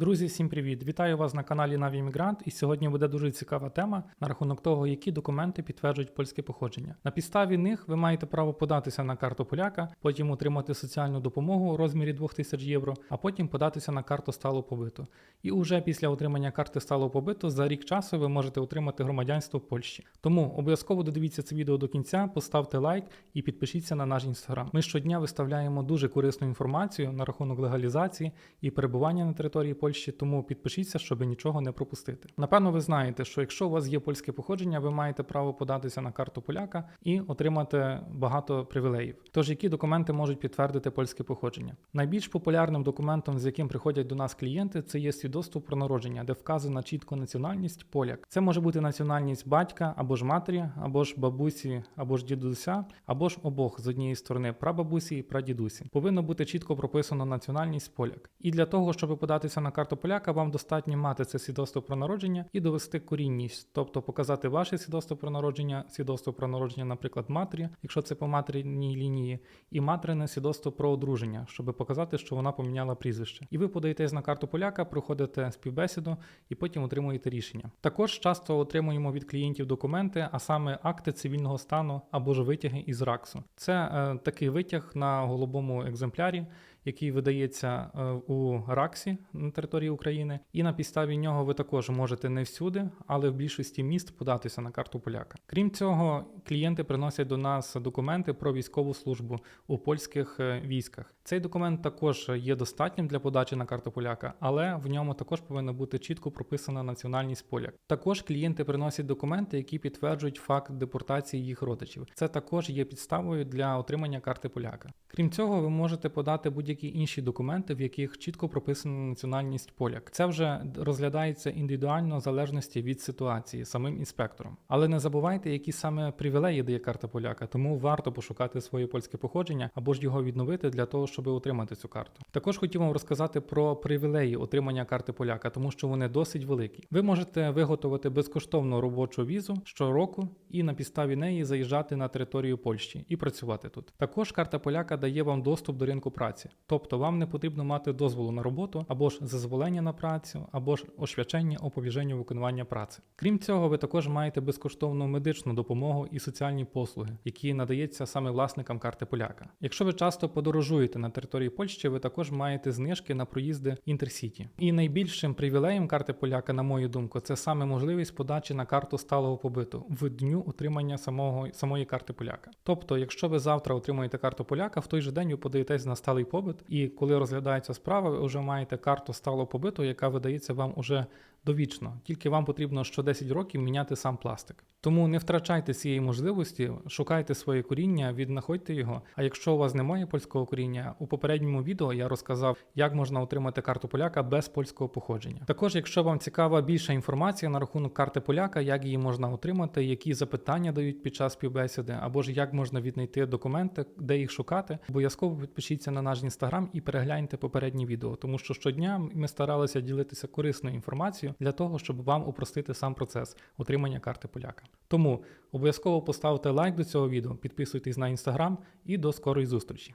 Друзі, всім привіт! Вітаю вас на каналі Навімігрант. І сьогодні буде дуже цікава тема на рахунок того, які документи підтверджують польське походження. На підставі них ви маєте право податися на карту поляка, потім отримати соціальну допомогу у розмірі 2000 євро, а потім податися на карту сталого побиту. І уже після отримання карти сталого побиту за рік часу ви можете отримати громадянство Польщі. Тому обов'язково додивіться це відео до кінця, поставте лайк і підпишіться на наш інстаграм. Ми щодня виставляємо дуже корисну інформацію на рахунок легалізації і перебування на території Польщі, тому підпишіться, щоб нічого не пропустити. Напевно, ви знаєте, що якщо у вас є польське походження, ви маєте право податися на карту поляка і отримати багато привілеїв. Тож, які документи можуть підтвердити польське походження? Найбільш популярним документом, з яким приходять до нас клієнти, це є свідоцтво про народження, де вказана чітко національність поляк. Це може бути національність батька або ж матері, або ж бабусі, або ж дідуся, або ж обох з однієї сторони прабабусі і прадідусі. Повинно бути чітко прописано національність поляк. І для того, щоб податися на карту поляка, вам достатньо мати це свідоцтво про народження і довести корінність, тобто показати ваше свідоцтво про народження, свідоцтво про народження, наприклад, матері, якщо це по материнній лінії, і материне свідоцтво про одруження, щоб показати, що вона поміняла прізвище. І ви подаєтесь на карту поляка, проходите співбесіду і потім отримуєте рішення. Також часто отримуємо від клієнтів документи, а саме акти цивільного стану або ж витяги із РАКСу. Це е, такий витяг на голубому екземплярі який видається е, у Раксі на території України, і на підставі нього ви також можете не всюди, але в більшості міст податися на карту поляка. Крім цього, клієнти приносять до нас документи про військову службу у польських е, військах. Цей документ також є достатнім для подачі на карту поляка, але в ньому також повинна бути чітко прописана національність поляк. Також клієнти приносять документи, які підтверджують факт депортації їх родичів. Це також є підставою для отримання карти поляка. Крім цього, ви можете подати будь-які інші документи, в яких чітко прописана національність поляк. Це вже розглядається індивідуально в залежності від ситуації самим інспектором. Але не забувайте, які саме привілеї дає карта поляка, тому варто пошукати своє польське походження або ж його відновити для того, щоб отримати цю карту. Також хотів вам розказати про привілеї отримання карти поляка, тому що вони досить великі. Ви можете виготовити безкоштовну робочу візу щороку і на підставі неї заїжджати на територію Польщі і працювати тут. Також карта поляка дає вам доступ до ринку праці, тобто вам не потрібно мати дозволу на роботу або ж зазволення на працю, або ж освячення оповіження виконування праці. Крім цього, ви також маєте безкоштовну медичну допомогу і соціальні послуги, які надається саме власникам карти поляка. Якщо ви часто подорожуєте на території Польщі, ви також маєте знижки на проїзди інтерсіті. І найбільшим привілеєм карти поляка, на мою думку, це саме можливість подачі на карту сталого побиту в дню отримання самого самої карти поляка. Тобто, якщо ви завтра отримуєте карту поляка, в той же день ви подаєтесь на сталий побит, і коли розглядається справа, ви вже маєте карту сталого побиту, яка видається вам уже довічно. Тільки вам потрібно що 10 років міняти сам пластик. Тому не втрачайте цієї можливості, шукайте своє коріння, віднаходьте його. А якщо у вас немає польського коріння, у попередньому відео я розказав, як можна отримати карту поляка без польського походження. Також, якщо вам цікава більша інформація на рахунок карти поляка, як її можна отримати, які запитання дають під час співбесіди, або ж як можна віднайти документи, де їх шукати, обов'язково підпишіться на наш інстаграм і перегляньте попередні відео, тому що щодня ми старалися ділитися корисною інформацією для того, щоб вам упростити сам процес отримання карти поляка. Тому обов'язково поставте лайк до цього відео, підписуйтесь на інстаграм і до скорої зустрічі.